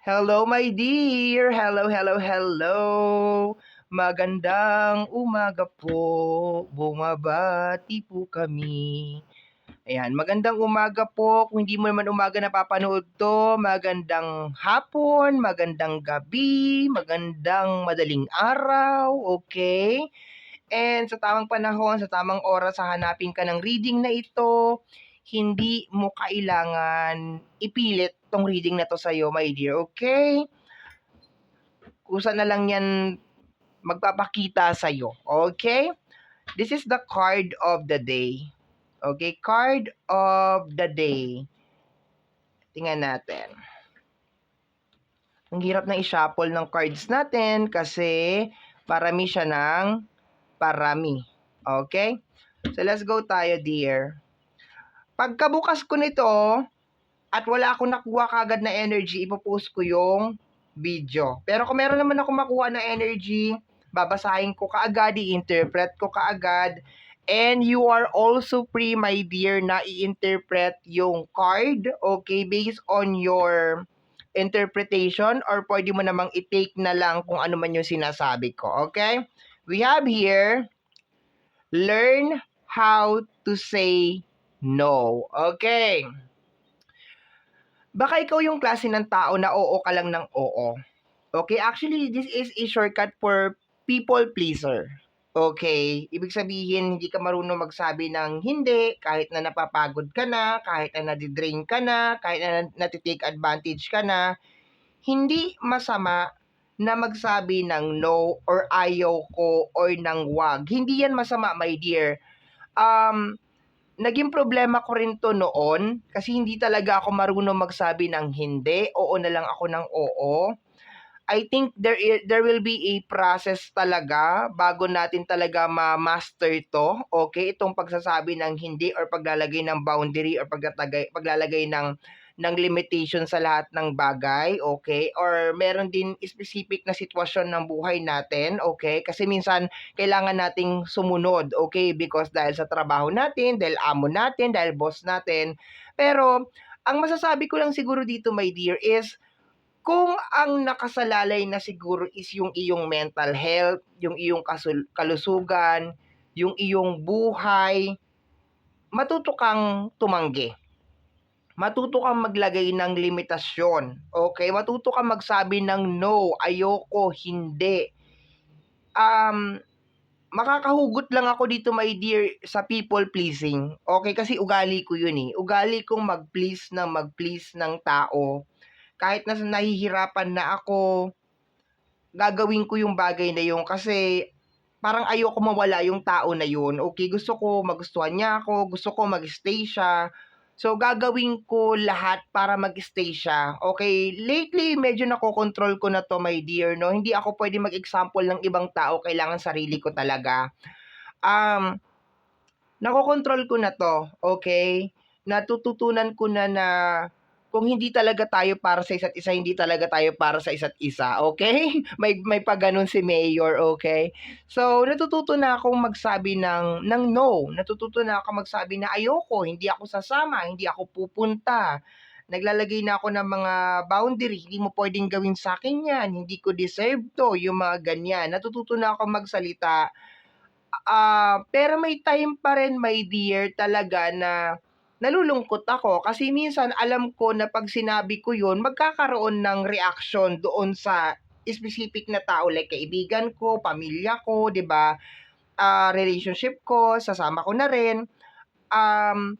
Hello, my dear. Hello, hello, hello. Magandang umaga po. Bumabati po kami. Ayan, magandang umaga po. Kung hindi mo naman umaga napapanood to, magandang hapon, magandang gabi, magandang madaling araw, okay? And sa tamang panahon, sa tamang oras, hahanapin ka ng reading na ito, hindi mo kailangan ipilit tong reading na to sa'yo, my dear, okay? Kusa na lang yan magpapakita sa'yo, okay? This is the card of the day. Okay, card of the day. Tingnan natin. Ang hirap na i-shuffle ng cards natin kasi parami siya ng parami. Okay? So, let's go tayo, dear. Pagkabukas ko nito, at wala akong nakuha kagad na energy, ipopost ko yung video. Pero kung meron naman ako makuha na energy, babasahin ko kaagad, i-interpret ko kaagad, And you are also free, my dear, na i-interpret yung card, okay, based on your interpretation or pwede mo namang i-take na lang kung ano man yung sinasabi ko, okay? We have here, learn how to say no, okay? Baka ikaw yung klase ng tao na oo ka lang ng oo. Okay, actually, this is a shortcut for people pleaser. Okay, ibig sabihin hindi ka marunong magsabi ng hindi kahit na napapagod ka na, kahit na nadidrain ka na, kahit na natitake advantage ka na. Hindi masama na magsabi ng no or ayaw ko or ng wag. Hindi yan masama, my dear. Um, naging problema ko rin to noon kasi hindi talaga ako marunong magsabi ng hindi. Oo na lang ako ng oo. I think there there will be a process talaga bago natin talaga ma-master to. Okay, itong pagsasabi ng hindi or paglalagay ng boundary or paglalagay paglalagay ng ng limitation sa lahat ng bagay, okay? Or meron din specific na sitwasyon ng buhay natin, okay? Kasi minsan kailangan nating sumunod, okay? Because dahil sa trabaho natin, dahil amo natin, dahil boss natin. Pero ang masasabi ko lang siguro dito, my dear, is kung ang nakasalalay na siguro is yung iyong mental health, yung iyong kalusugan, yung iyong buhay, matuto kang tumanggi. Matuto kang maglagay ng limitasyon. Okay? Matuto kang magsabi ng no, ayoko, hindi. Um, makakahugot lang ako dito, my dear, sa people pleasing. Okay? Kasi ugali ko yun eh. Ugali kong mag-please ng mag-please ng tao kahit na nahihirapan na ako, gagawin ko yung bagay na yun kasi parang ayoko mawala yung tao na yun. Okay, gusto ko magustuhan niya ako, gusto ko mag-stay siya. So, gagawin ko lahat para mag-stay siya. Okay, lately, medyo nakokontrol ko na to, my dear, no? Hindi ako pwede mag-example ng ibang tao, kailangan sarili ko talaga. Um, nakokontrol ko na to, okay? Natututunan ko na na kung hindi talaga tayo para sa isa't isa, hindi talaga tayo para sa isa't isa, okay? May may paganon si Mayor, okay? So, natututo na akong magsabi ng ng no. Natututo na ako magsabi na ayoko, hindi ako sasama, hindi ako pupunta. Naglalagay na ako ng mga boundary, hindi mo pwedeng gawin sa akin yan, hindi ko deserve to, yung mga ganyan. Natututo na ako magsalita. Ah, pero may time pa rin, my dear, talaga na nalulungkot ako kasi minsan alam ko na pag sinabi ko yun, magkakaroon ng reaction doon sa specific na tao like kaibigan ko, pamilya ko, 'di ba? Ah, relationship ko, sasama ko na rin. Um,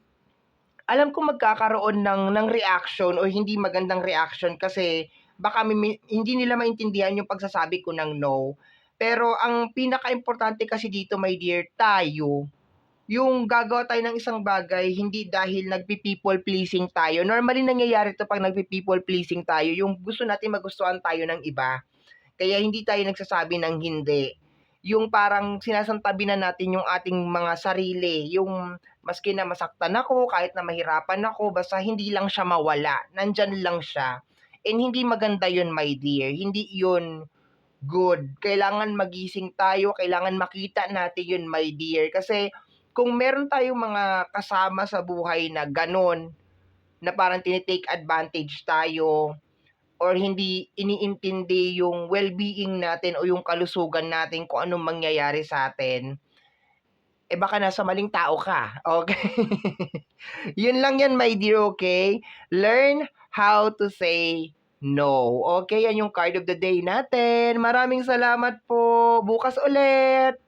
alam ko magkakaroon ng ng reaction o hindi magandang reaction kasi baka may, hindi nila maintindihan yung pagsasabi ko ng no. Pero ang pinaka-importante kasi dito, my dear, tayo, yung gagawa tayo ng isang bagay hindi dahil nagpi-people pleasing tayo. Normally nangyayari to pag nagpi-people pleasing tayo, yung gusto natin magustuhan tayo ng iba. Kaya hindi tayo nagsasabi ng hindi. Yung parang sinasantabi na natin yung ating mga sarili, yung maski na masaktan ako, kahit na mahirapan ako, basta hindi lang siya mawala. Nandyan lang siya. And hindi maganda yun, my dear. Hindi yun good. Kailangan magising tayo, kailangan makita natin yun, my dear. Kasi kung meron tayong mga kasama sa buhay na ganon, na parang tinitake advantage tayo, or hindi iniintindi yung well-being natin o yung kalusugan natin kung anong mangyayari sa atin, eh baka nasa maling tao ka. Okay? Yun lang yan, my dear, okay? Learn how to say no. Okay, yan yung card of the day natin. Maraming salamat po. Bukas ulit.